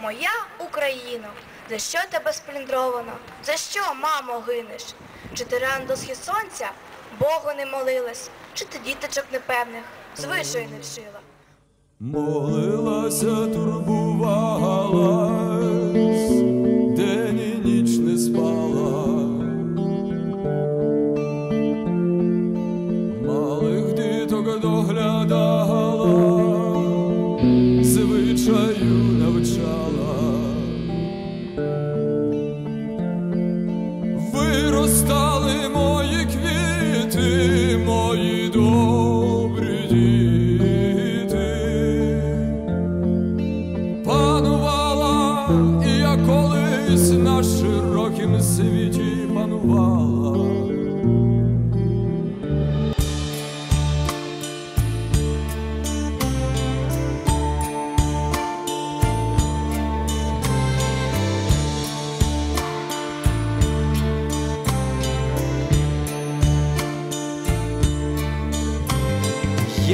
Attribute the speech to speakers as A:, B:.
A: Моя Україно, за що тебе спліндровано? За що, мамо, гинеш? Чи ти рано до схід сонця Богу не молилась? Чи ти діточок непевних звичаю не вшила?
B: Молилася, турбувалась,